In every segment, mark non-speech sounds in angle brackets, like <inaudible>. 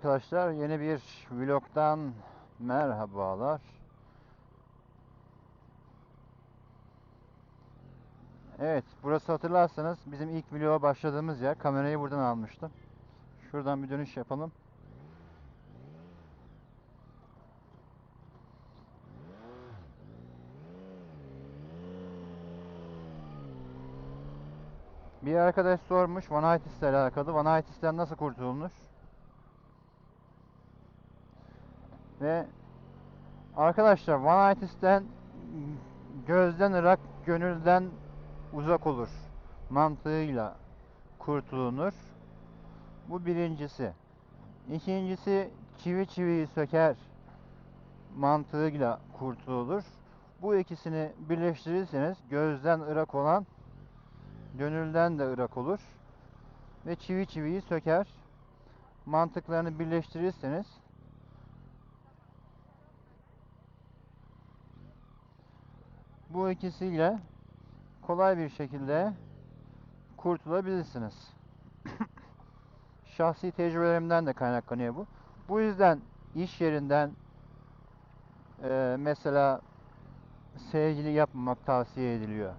arkadaşlar. Yeni bir vlogdan merhabalar. Evet, burası hatırlarsanız bizim ilk vloga başladığımız yer. Kamerayı buradan almıştım. Şuradan bir dönüş yapalım. Bir arkadaş sormuş Vanaitis ile alakalı. Vanaitis'ten nasıl kurtulunur? Ve arkadaşlar Vanaitis'ten gözden ırak, gönülden uzak olur mantığıyla kurtulunur. Bu birincisi. İkincisi çivi çiviyi söker mantığıyla kurtulur. Bu ikisini birleştirirseniz gözden ırak olan gönülden de ırak olur. Ve çivi çiviyi söker. Mantıklarını birleştirirseniz bu ikisiyle kolay bir şekilde kurtulabilirsiniz. <coughs> Şahsi tecrübelerimden de kaynaklanıyor bu. Bu yüzden iş yerinden eee, mesela sevgili yapmamak tavsiye ediliyor.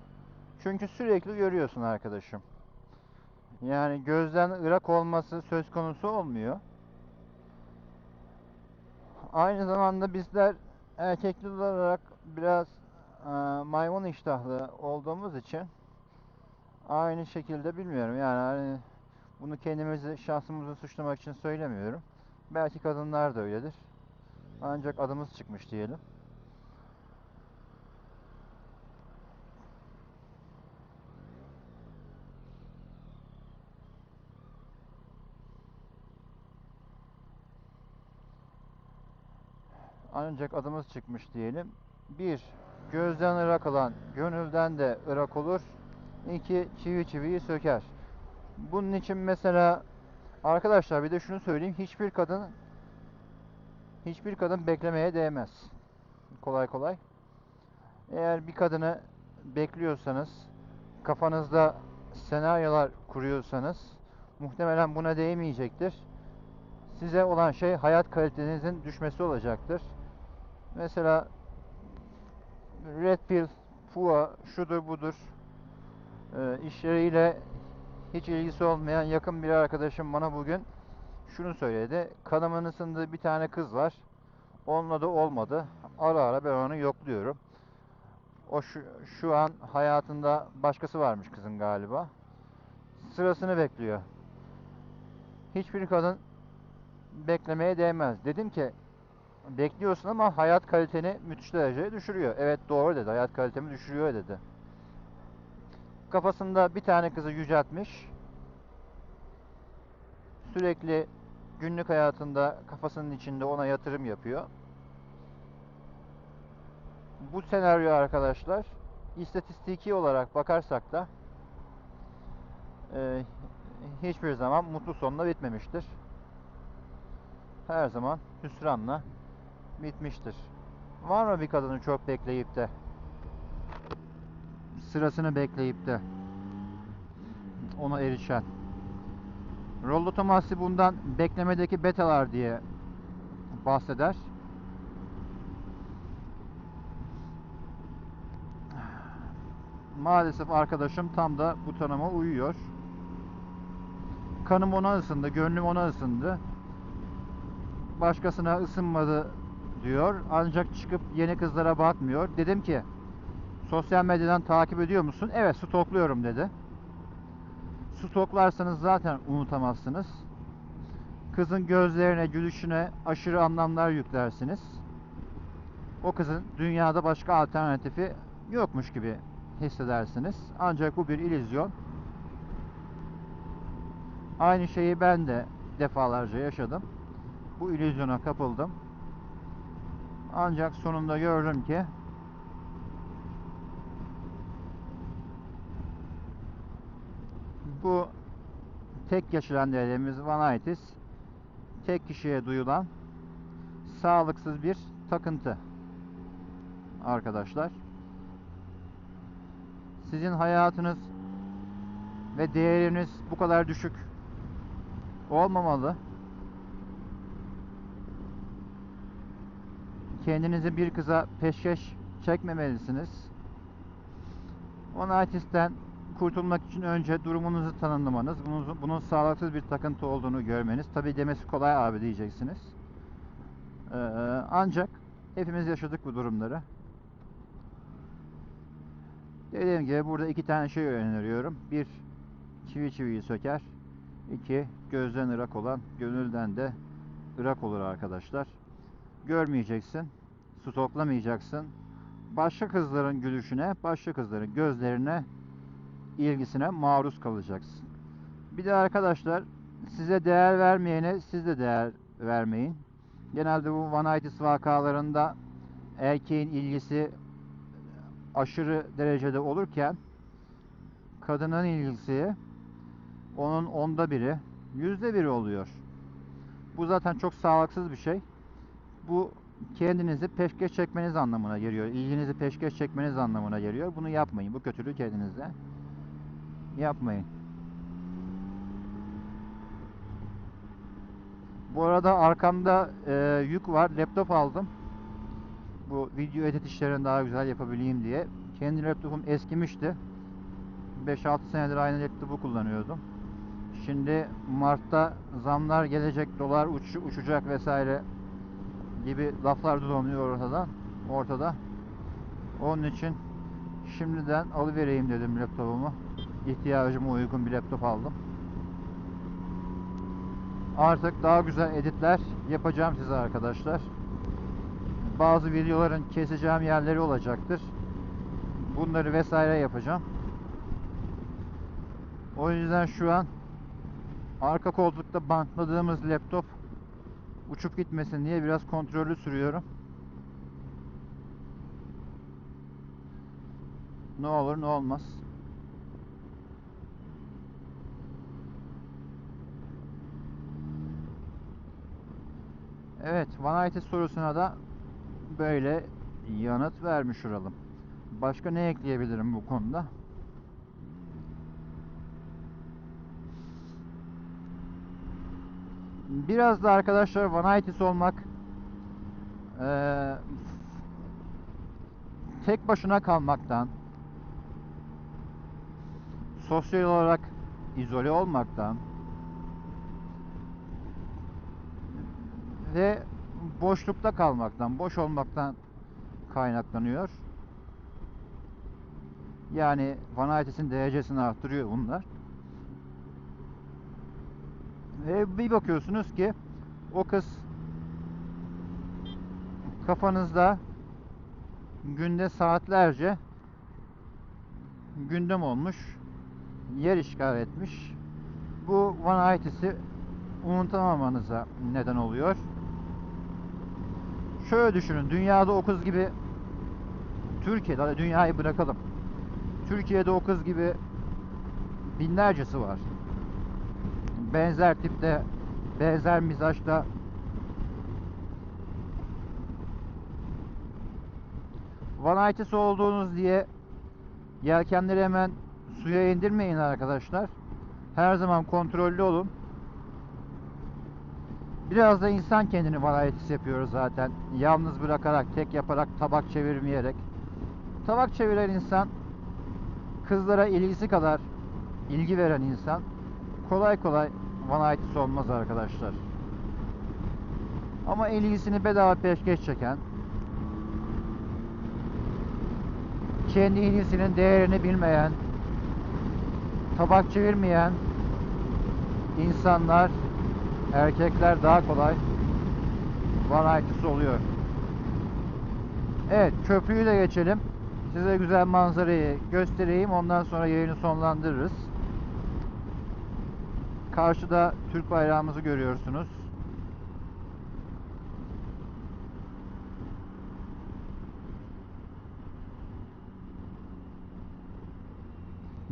Çünkü sürekli görüyorsun arkadaşım. Yani gözden ırak olması söz konusu olmuyor. Aynı zamanda bizler erkekler olarak biraz e, maymun iştahlı olduğumuz için aynı şekilde bilmiyorum yani hani bunu kendimizi şansımızı suçlamak için söylemiyorum. Belki kadınlar da öyledir. Ancak adımız çıkmış diyelim. Ancak adımız çıkmış diyelim. Bir, gözden ırak olan gönülden de ırak olur. İki, çivi çiviyi söker. Bunun için mesela arkadaşlar bir de şunu söyleyeyim. Hiçbir kadın hiçbir kadın beklemeye değmez. Kolay kolay. Eğer bir kadını bekliyorsanız, kafanızda senaryolar kuruyorsanız muhtemelen buna değmeyecektir. Size olan şey hayat kalitenizin düşmesi olacaktır. Mesela Red Pill, FUA, şudur budur e, işleriyle hiç ilgisi olmayan yakın bir arkadaşım bana bugün şunu söyledi. Kanımın ısındığı bir tane kız var. Onunla da olmadı. Ara ara ben onu yokluyorum. O şu, şu an hayatında başkası varmış kızın galiba. Sırasını bekliyor. Hiçbir kadın beklemeye değmez. Dedim ki bekliyorsun ama hayat kaliteni müthiş derecede düşürüyor. Evet doğru dedi. Hayat kalitemi düşürüyor dedi. Kafasında bir tane kızı yüceltmiş. Sürekli günlük hayatında kafasının içinde ona yatırım yapıyor. Bu senaryo arkadaşlar istatistiki olarak bakarsak da e, hiçbir zaman mutlu sonla bitmemiştir. Her zaman hüsranla bitmiştir. Var mı bir kadını çok bekleyip de sırasını bekleyip de ona erişen? Rollo Tomassi bundan beklemedeki betalar diye bahseder. Maalesef arkadaşım tam da bu tanıma uyuyor. Kanım ona ısındı, gönlüm ona ısındı. Başkasına ısınmadı diyor. Ancak çıkıp yeni kızlara bakmıyor. Dedim ki sosyal medyadan takip ediyor musun? Evet stokluyorum dedi. Stoklarsanız zaten unutamazsınız. Kızın gözlerine, gülüşüne aşırı anlamlar yüklersiniz. O kızın dünyada başka alternatifi yokmuş gibi hissedersiniz. Ancak bu bir illüzyon. Aynı şeyi ben de defalarca yaşadım. Bu illüzyona kapıldım. Ancak sonunda gördüm ki bu tek geçiren dediğimiz vanaitis tek kişiye duyulan sağlıksız bir takıntı arkadaşlar. Sizin hayatınız ve değeriniz bu kadar düşük olmamalı. Kendinizi bir kıza peşkeş çekmemelisiniz. Onaytis'ten kurtulmak için önce durumunuzu tanımlamanız, bunun, bunun sağlıksız bir takıntı olduğunu görmeniz. Tabi demesi kolay abi diyeceksiniz. Ee, ancak hepimiz yaşadık bu durumları. Dediğim gibi burada iki tane şey öneriyorum. Bir, çivi çiviyi söker. İki, gözden ırak olan, gönülden de ırak olur arkadaşlar. Görmeyeceksin, stoklamayacaksın. Başka kızların gülüşüne, başka kızların gözlerine, ilgisine maruz kalacaksın. Bir de arkadaşlar size değer vermeyene siz de değer vermeyin. Genelde bu night vakalarında erkeğin ilgisi aşırı derecede olurken kadının ilgisi onun onda biri, yüzde biri oluyor. Bu zaten çok sağlıksız bir şey. Bu kendinizi peşkeş çekmeniz anlamına geliyor. İlginizi peşkeş çekmeniz anlamına geliyor. Bunu yapmayın. Bu kötülüğü kendinize yapmayın. Bu arada arkamda e, yük var. Laptop aldım. Bu video edit işlerini daha güzel yapabileyim diye. Kendi laptopum eskimişti. 5-6 senedir aynı laptopu kullanıyordum. Şimdi Mart'ta zamlar gelecek, dolar uç, uçacak vesaire gibi laflar dolanıyor ortada. Ortada. Onun için şimdiden alıvereyim dedim laptopumu. İhtiyacıma uygun bir laptop aldım. Artık daha güzel editler yapacağım size arkadaşlar. Bazı videoların keseceğim yerleri olacaktır. Bunları vesaire yapacağım. O yüzden şu an arka koltukta bantladığımız laptop uçup gitmesin diye biraz kontrollü sürüyorum. Ne olur ne olmaz. Evet, Vanaitis sorusuna da böyle yanıt vermiş olalım. Başka ne ekleyebilirim bu konuda? Biraz da arkadaşlar Vanaitis olmak eee, tek başına kalmaktan sosyal olarak izole olmaktan ve boşlukta kalmaktan, boş olmaktan kaynaklanıyor. Yani vanaitis'in derecesini arttırıyor bunlar. Ve bir bakıyorsunuz ki o kız kafanızda günde saatlerce gündem olmuş, yer işgal etmiş. Bu vanaitis'i unutamamanıza neden oluyor. Şöyle düşünün, dünyada o kız gibi Türkiye'de, dünyayı bırakalım. Türkiye'de o kız gibi binlercesi var. Benzer tipte, benzer mizaçta Vanaitis olduğunuz diye yelkenleri hemen suya indirmeyin arkadaşlar. Her zaman kontrollü olun. Biraz da insan kendini varietis yapıyor zaten. Yalnız bırakarak, tek yaparak, tabak çevirmeyerek. Tabak çeviren insan kızlara ilgisi kadar ilgi veren insan kolay kolay vanaitis olmaz arkadaşlar. Ama ilgisini bedava peşkeş çeken kendi ilgisinin değerini bilmeyen tabak çevirmeyen insanlar erkekler daha kolay vanaitis oluyor. Evet köprüyü de geçelim. Size güzel manzarayı göstereyim. Ondan sonra yayını sonlandırırız. Karşıda Türk bayrağımızı görüyorsunuz.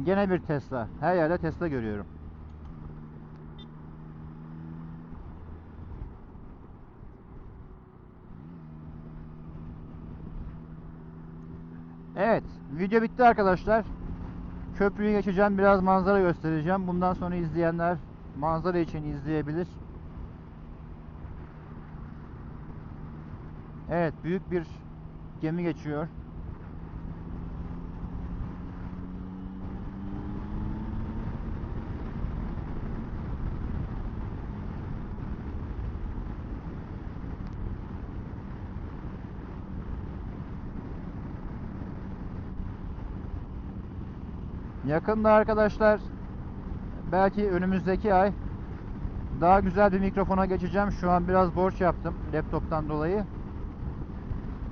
Gene bir Tesla. Her yerde Tesla görüyorum. Evet, video bitti arkadaşlar. Köprüyü geçeceğim, biraz manzara göstereceğim. Bundan sonra izleyenler manzara için izleyebilir. Evet, büyük bir gemi geçiyor. Yakında arkadaşlar belki önümüzdeki ay daha güzel bir mikrofona geçeceğim. Şu an biraz borç yaptım laptoptan dolayı.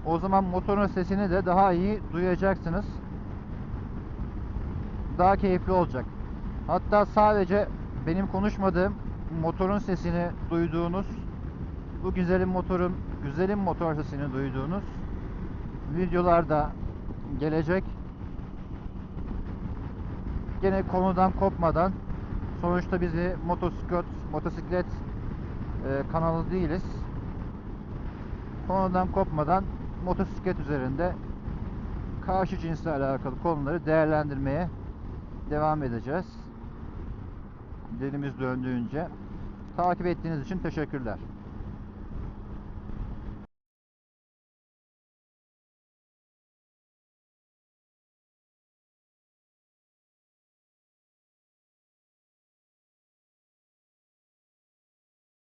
O zaman motorun sesini de daha iyi duyacaksınız. Daha keyifli olacak. Hatta sadece benim konuşmadığım motorun sesini duyduğunuz bu güzelim motorun güzelim motor sesini duyduğunuz videolarda gelecek. Gene konudan kopmadan sonuçta bizi motosiklet motosiklet e, kanalı değiliz. Konudan kopmadan motosiklet üzerinde karşı cinsle alakalı konuları değerlendirmeye devam edeceğiz. Dilimiz döndüğünce. Takip ettiğiniz için teşekkürler.